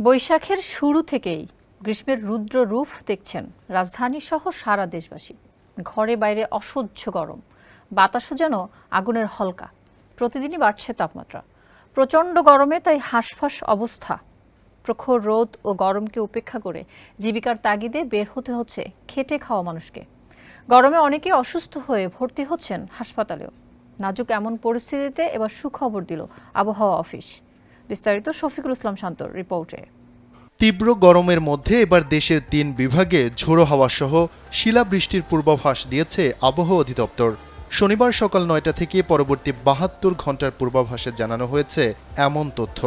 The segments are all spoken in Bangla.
বৈশাখের শুরু থেকেই গ্রীষ্মের রুদ্র রূপ দেখছেন রাজধানী সহ সারা দেশবাসী। ঘরে বাইরে অসহ্য গরম। বাতাসও যেন আগুনের হলকা। প্রতিদিনই বাড়ছে তাপমাত্রা। প্রচণ্ড গরমে তাই হাঁসফাঁস অবস্থা। প্রখর রোদ ও গরমকে উপেক্ষা করে জীবিকার তাগিদে বের হতে হচ্ছে খেটে খাওয়া মানুষকে। গরমে অনেকে অসুস্থ হয়ে ভর্তি হচ্ছেন হাসপাতালেও। নাজুক এমন পরিস্থিতিতে এবার সুখবর দিল আবহাওয়া অফিস। বিস্তারিত শফিকুল ইসলাম শান্তর রিপোর্টে। তীব্র গরমের মধ্যে এবার দেশের তিন বিভাগে ঝোড়ো হাওয়া সহ শিলাবৃষ্টির পূর্বাভাস দিয়েছে আবহাওয়া অধিদপ্তর। শনিবার সকাল নয়টা থেকে পরবর্তী বাহাত্তর ঘণ্টার পূর্বাভাসে জানানো হয়েছে এমন তথ্য।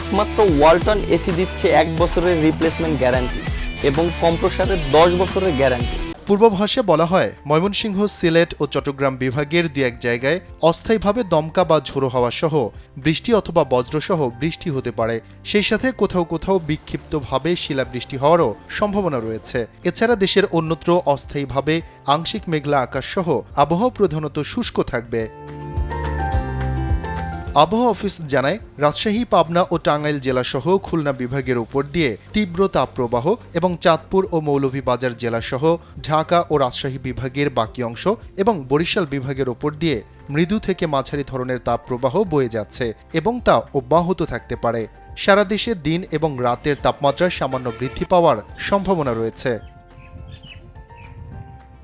একমাত্র ওয়ালটন এসি দিচ্ছে এক বছরের রিপ্লেসমেন্ট গ্যারান্টি এবং কম্প্রসারের দশ বছরের গ্যারান্টি পূর্বাভাসে বলা হয়, ময়মনসিংহ সিলেট ও চট্টগ্রাম বিভাগের দু এক জায়গায় অস্থায়ীভাবে দমকা বা ঝোড়ো হওয়া সহ বৃষ্টি অথবা বজ্রসহ বৃষ্টি হতে পারে। সেই সাথে কোথাও কোথাও বিক্ষিপ্তভাবে শিলাবৃষ্টি হওয়ারও সম্ভাবনা রয়েছে। এছাড়া দেশের অন্যত্র অস্থায়ীভাবে আংশিক মেঘলা আকাশ সহ আবহাওয়া প্রধানত শুষ্ক থাকবে। আবহাওয়া অফিস জানায়, রাজশাহী, পাবনা ও টাঙ্গাইল জেলাসহ খুলনা বিভাগের উপর দিয়ে তীব্র তাপপ্রবাহ এবং চাঁদপুর ও মৌলভীবাজার জেলাসহ ঢাকা ও রাজশাহী বিভাগের বাকি অংশ এবং বরিশাল বিভাগের উপর দিয়ে মৃদু থেকে মাঝারি ধরনের তাপপ্রবাহ বয়ে যাচ্ছে এবং তা অব্যাহত থাকতে পারে। সারা দেশে দিন এবং রাতের তাপমাত্রা সামান্য বৃদ্ধি পাওয়ার সম্ভাবনা রয়েছে।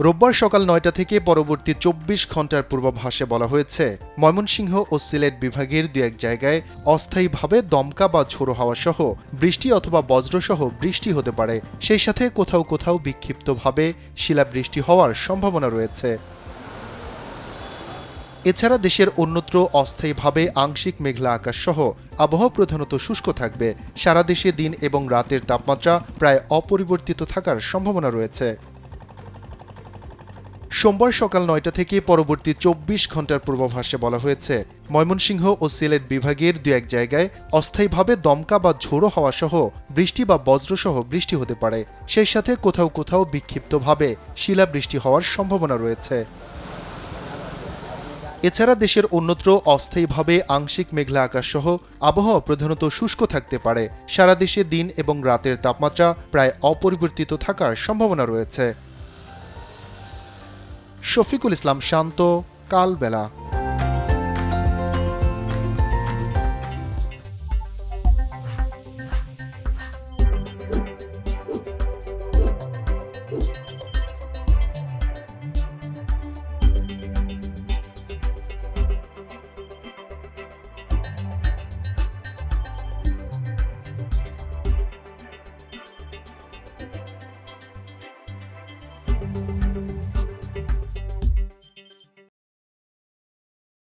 রোববার সকাল নয়টা থেকে পরবর্তী চব্বিশ ঘণ্টার পূর্বাভাসে বলা হয়েছে, ময়মনসিংহ ও সিলেট বিভাগের দু এক জায়গায় অস্থায়ীভাবে দমকা বা ঝোড়ো হাওয়া সহ বৃষ্টি অথবা বজ্রসহ বৃষ্টি হতে পারে। সেই সাথে কোথাও কোথাও বিক্ষিপ্তভাবে শিলাবৃষ্টি হওয়ার সম্ভাবনা রয়েছে। এছাড়া দেশের অন্যত্র অস্থায়ীভাবে আংশিক মেঘলা আকাশ সহ আবহাওয়া প্রধানত শুষ্ক থাকবে। সারা দেশে দিন এবং রাতের তাপমাত্রা প্রায় অপরিবর্তিত থাকার সম্ভাবনা রয়েছে। সোমবার সকাল নয়টা থেকে পরবর্তী চব্বিশ ঘণ্টার পূর্বাভাসে বলা হয়েছে, ময়মনসিংহ ও সিলেট বিভাগের দু এক জায়গায় অস্থায়ীভাবে দমকা বা ঝোড়ো হাওয়া সহ বৃষ্টি বা বজ্রসহ বৃষ্টি হতে পারে। সেই সাথে কোথাও কোথাও বিক্ষিপ্তভাবে শিলাবৃষ্টি হওয়ার সম্ভাবনা রয়েছে। এছাড়া দেশের অন্যত্র অস্থায়ীভাবে আংশিক মেঘলা আকাশ সহ আবহাওয়া প্রধানত শুষ্ক থাকতে পারে। সারা দেশে দিন এবং রাতের তাপমাত্রা প্রায় অপরিবর্তিত থাকার সম্ভাবনা রয়েছে। শফিকুল ইসলাম শান্ত কালবেলা।